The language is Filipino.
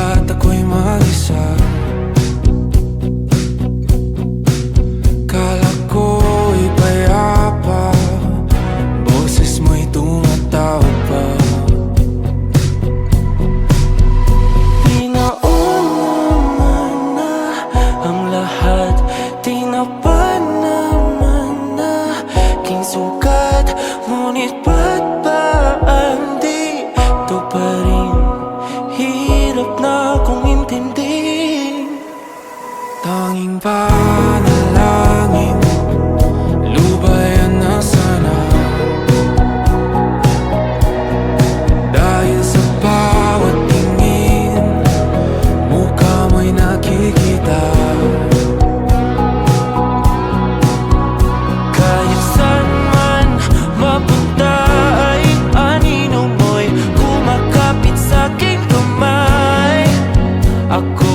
at ako'y mag-isa. Kala ko'y payapa Boses mo'y tumataw pa. Pinaungan na ang lahat Tinapan king sukat Ngunit ba't ba hindi ito pa rin? hirap na akong intindihin Tanging panahin Cô.